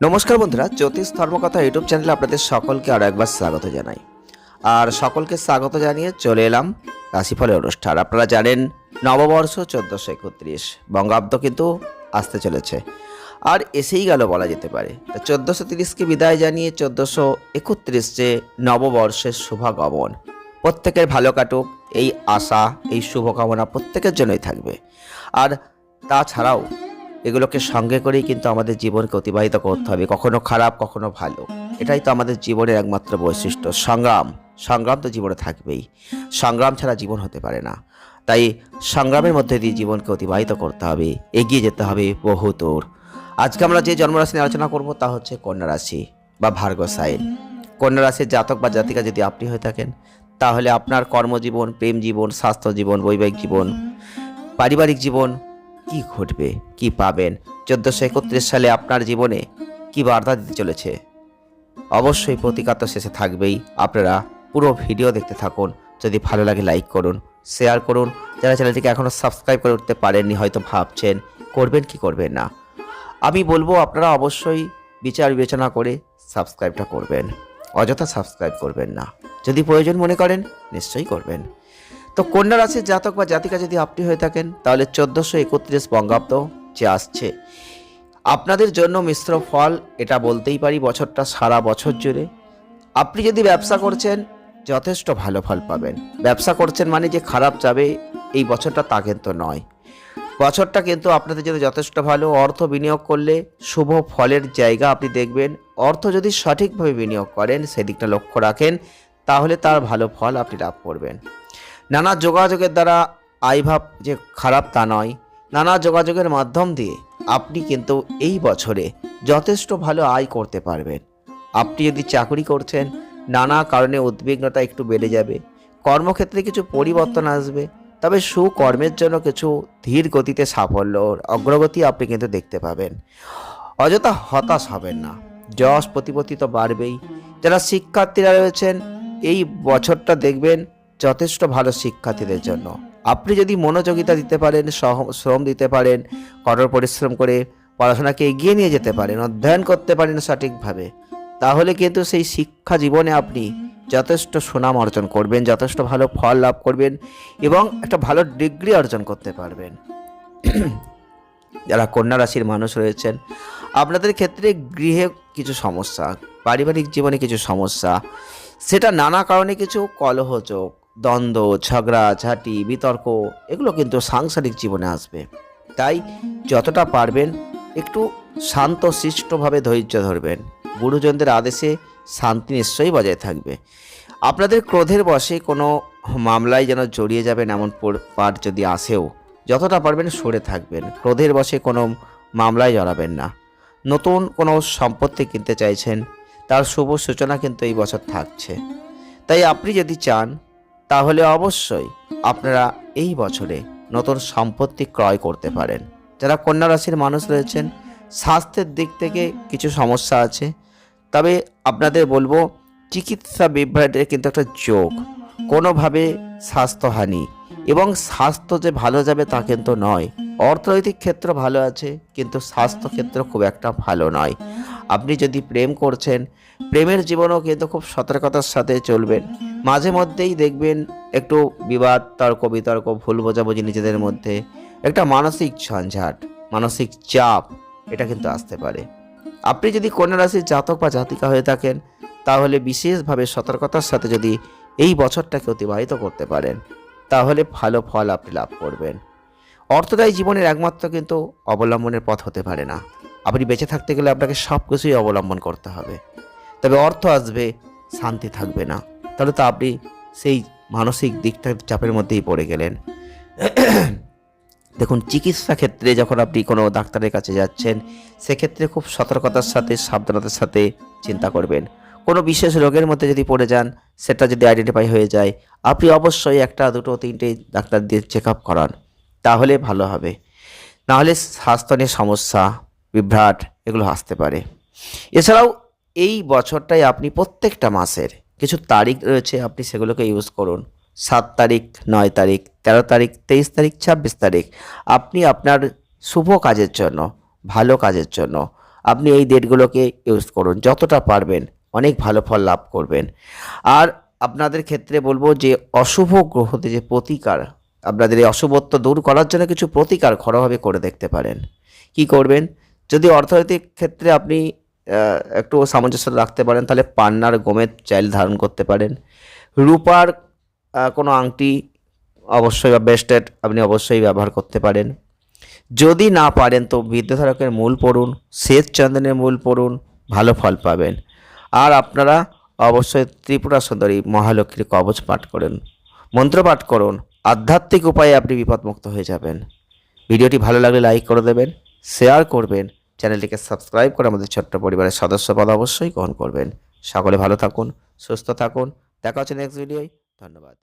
নমস্কার বন্ধুরা, জ্যোতিষ ধর্মকথা ইউটিউব চ্যানেলে আপনাদের সকলকে আরও একবার স্বাগত জানাই। আর সকলকে স্বাগত জানিয়ে চলে এলাম রাশিফলের অনুষ্ঠান। আপনারা জানেন, নববর্ষ চোদ্দোশো একত্রিশ, বঙ্গাব্দ কিন্তু আসতে চলেছে। আর এসেই গেল বলা যেতে পারে। তা চোদ্দোশো তিরিশকে বিদায় জানিয়ে চোদ্দোশো একত্রিশ যে নববর্ষের শুভাগমন, প্রত্যেকের ভালো কাটুক, এই আশা, এই শুভকামনা প্রত্যেকের জন্যই থাকবে। আর তাছাড়াও এগুলোকে সঙ্গে করেই কিন্তু আমাদের জীবনকে অতিবাহিত করতে হবে, কখনো খারাপ, কখনো ভালো। এটাই তো আমাদের জীবনের একমাত্র বৈশিষ্ট্য। সংগ্রাম সংগ্রাম তো জীবনে থাকবেই। সংগ্রাম ছাড়া জীবন হতে পারে না। তাই সংগ্রামের মধ্যে দিয়ে জীবনকে অতিবাহিত করতে হবে, এগিয়ে যেতে হবে বহু দূর। আজকে আমরা যে জন্মরাশি নিয়ে আলোচনা করব তা হচ্ছে কন্যা রাশি বা ভার্গ সাইন। কন্যা রাশির জাতক বা জাতিকা যদি আপনি হয়ে থাকেন, তাহলে আপনার কর্মজীবন, প্রেম জীবন, স্বাস্থ্য জীবন, বৈবাহিক জীবন, পারিবারিক জীবন কি ঘটবে? কি পাবেন? চোদ্দোশো একত্রিশ সালে আপনার জীবনে কি বার্তা দিতে চলেছে? অবশ্যই প্রতিকার তো শেষে থাকবেই। আপনারা পুরো ভিডিও দেখতে থাকুন। যদি ভালো লাগে লাইক করুন শেয়ার করুন। যারা চ্যানেলটিকে এখনও সাবস্ক্রাইব করে উঠতে পারেননি, হয়তো ভাবছেন, করবেন কি করবেন না? আমি বলব, আপনারা অবশ্যই বিচার বিবেচনা করে সাবস্ক্রাইবটা করবেন। অযথা সাবস্ক্রাইব করবেন না। যদি প্রয়োজন মনে করেন, নিশ্চয়ই করবেন। তো কন্যা রাশির জাতক বা জাতিকা যদি আপনি হয়ে থাকেন, তাহলে চোদ্দোশো একত্রিশ বঙ্গাব্দ যে আসছে। আপনাদের জন্য মিশ্র ফল, এটা বলতেই পারি বছরটা সারা বছর জুড়ে। আপনি যদি ব্যবসা করছেন, যথেষ্ট ভালো ফল পাবেন। ব্যবসা করছেন মানে যে খারাপ যাবে, এই বছরটা তা কিন্তু নয়। বছরটা কিন্তু আপনাদের জন্য যথেষ্ট ভালো। অর্থ বিনিয়োগ করলে শুভ ফলের জায়গা আপনি দেখবেন। অর্থ যদি সঠিকভাবে বিনিয়োগ করেন, সেদিকটা লক্ষ্য রাখেন, তাহলে তার ভালো ফল আপনি লাভ করবেন। নানা যোগাযোগের দ্বারা আয়ভাব যে খারাপ তা নয়। নানা যোগাযোগের মাধ্যম দিয়ে আপনি কিন্তু এই বছরে যথেষ্ট ভালো আয় করতে পারবেন। আপনি যদি চাকরি করছেন, নানা কারণে উদ্বিগ্নতা একটু বেড়ে যাবে। কর্মক্ষেত্রে কিছু পরিবর্তন আসবে। তবে সুকর্মের জন্য কিছু ধীর গতিতে সাফল্য অগ্রগতি আপনি কিন্তু দেখতে পাবেন। অযথা হতাশ হবেন না। যশ প্রতিপত্তি তো বাড়বেই। যারা শিক্ষার্থীরা রয়েছেন, এই বছরটা দেখবেন যথেষ্ট ভালো শিক্ষার্থীদের জন্য। আপনি যদি মনোযোগিতা দিতে পারেন শ্রম দিতে পারেন, কঠোর পরিশ্রম করে পড়াশোনাকে এগিয়ে নিয়ে যেতে পারেন, অধ্যয়ন করতে পারেন সঠিকভাবে, তাহলে কিন্তু সেই শিক্ষা জীবনে আপনি যথেষ্ট সুনাম অর্জন করবেন, যথেষ্ট ভালো ফল লাভ করবেন এবং একটা ভালো ডিগ্রি অর্জন করতে পারবেন। যারা কন্যা রাশির মানুষ রয়েছেন, আপনাদের ক্ষেত্রে গৃহে কিছু সমস্যা, পারিবারিক জীবনে কিছু সমস্যা, সেটা নানা কারণে কিছু কলহযোগ দ্বন্দ্ব, ঝগড়া, ঝাঁটি, বিতর্ক, এগুলো কিন্তু সাংসারিক জীবনে আসবে। তাই যতটা পারবেন একটু শান্ত শিষ্টভাবে ধৈর্য ধরবেন। গুরুজনদের আদেশে শান্তি নিশ্চয়ই বজায় থাকবে। আপনাদের ক্রোধের বশে কোনো মামলায় যেন জড়িয়ে যাবেন এমন পাঠ যদি আসেও, যতটা পারবেন সরে থাকবেন। ক্রোধের বশে কোনো মামলায় জড়াবেন না। নতুন কোনো সম্পত্তি কিনতে চাইছেন, তার শুভ সূচনা কিন্তু এই বছর থাকছে। তাই আপনি যদি চান তাহলে অবশ্যই আপনারা এই বছরে নতুন সম্পত্তি ক্রয় করতে পারেন। যারা কন্যা রাশির মানুষ রয়েছেন, স্বাস্থ্যের দিক থেকে কিছু সমস্যা আছে। তবে আপনাদের বলব, চিকিৎসা বিভ্রাটের কিন্তু একটা যোগ। কোনোভাবে স্বাস্থ্যহানি এবং স্বাস্থ্য যে ভালো যাবে তা কিন্তু নয়। অর্থনৈতিক ক্ষেত্র ভালো আছে, কিন্তু স্বাস্থ্য ক্ষেত্র খুব একটা ভালো নয়। আপনি যদি প্রেম করছেন, প্রেমের জীবনও কিন্তু খুব সতর্কতার সাথে চলবেন মাঝে মধ্যেই দেখবেন একটু বিবাদ, তর্ক, বিতর্ক, ভুল বোঝাবুঝি নিজেদের মধ্যে একটা মানসিক ঝঞ্ঝাট, মানসিক চাপ, এটা কিন্তু আসতে পারে। আপনি যদি কন্যা রাশির জাতক বা জাতিকা হয়ে থাকেন, তাহলে বিশেষভাবে সতর্কতার সাথে যদি এই বছরটাকে অতিবাহিত করতে পারেন, তাহলে ভালো ফল আপনি লাভ করবেন। অর্থদায়ী জীবনের একমাত্র কিন্তু অবলম্বনের পথ হতে পারে না। আপনি বেঁচে থাকতে গেলে আপনাকে সব কিছুই অবলম্বন করতে হবে। তবে অর্থ আসবে, শান্তি থাকবে না। তাহলে তো আপনি সেই মানসিক দিকটা চাপের মধ্যেই পড়ে গেলেন। দেখুন, চিকিৎসা ক্ষেত্রে যখন আপনি কোনো ডাক্তারের কাছে যাচ্ছেন, সেক্ষেত্রে খুব সতর্কতার সাথে, সাবধানতার সাথে চিন্তা করবেন। কোনো বিশেষ রোগের মধ্যে যদি পড়ে যান, সেটা যদি আইডেন্টিফাই হয়ে যায়, আপনি অবশ্যই একটা, দুটো, তিনটে ডাক্তার দিয়ে চেক আপ করান, তাহলে ভালো হবে। নাহলে স্বাস্থ্য নিয়ে সমস্যা, বিভ্রাট, এগুলো আসতে পারে। এছাড়াও এই বছরটায় আপনি প্রত্যেকটা মাসের কিছু তারিখ রয়েছে, আপনি সেগুলোকে ইউজ করুন। সাত তারিখ, নয় তারিখ, তেরো তারিখ, তেইশ তারিখ, ছাব্বিশ তারিখ। আপনি আপনার শুভ কাজের জন্য, ভালো কাজের জন্য আপনি এই ডেটগুলোকে ইউজ করুন। যতটা পারবেন, অনেক ভালো ফল লাভ করবেন। আর আপনাদের ক্ষেত্রে বলব যে, অশুভ গ্রহতে যে প্রতিকার, আপনাদের এই অশুভত্ব দূর করার জন্য কিছু প্রতিকার ঘরোয়াভাবে করে দেখতে পারেন। কি করবেন? যদি অর্থনৈতিক ক্ষেত্রে আপনি একটু সামঞ্জস্য রাখতে পারেন। তাহলে পান্নার গমের চাইল ধারণ করতে পারেন। রূপার কোনো আংটি অবশ্যই বা বেস্টেড আপনি অবশ্যই ব্যবহার করতে পারেন। যদি না পারেন তো বিদ্যুধারকের মূল পড়ুন শ্বেত চন্দনের মূল পড়ুন, ভালো ফল পাবেন। আর আপনারা অবশ্যই ত্রিপুরা সুন্দরী মহালক্ষ্মীর কবচ পাঠ করেন। মন্ত্র পাঠ করুন। আধ্যাত্মিক উপায়ে আপনি বিপদমুক্ত হয়ে যাবেন। ভিডিওটি ভালো লাগলে লাইক করে দেবেন, শেয়ার করবেন চ্যানেলটিকে সাবস্ক্রাইব করে আমাদের ছোট্ট পরিবারের সদস্যপদ অবশ্যই গ্রহণ করবেন। সকলে ভালো থাকুন, সুস্থ থাকুন। দেখা হচ্ছে নেক্সট ভিডিওয় ধন্যবাদ।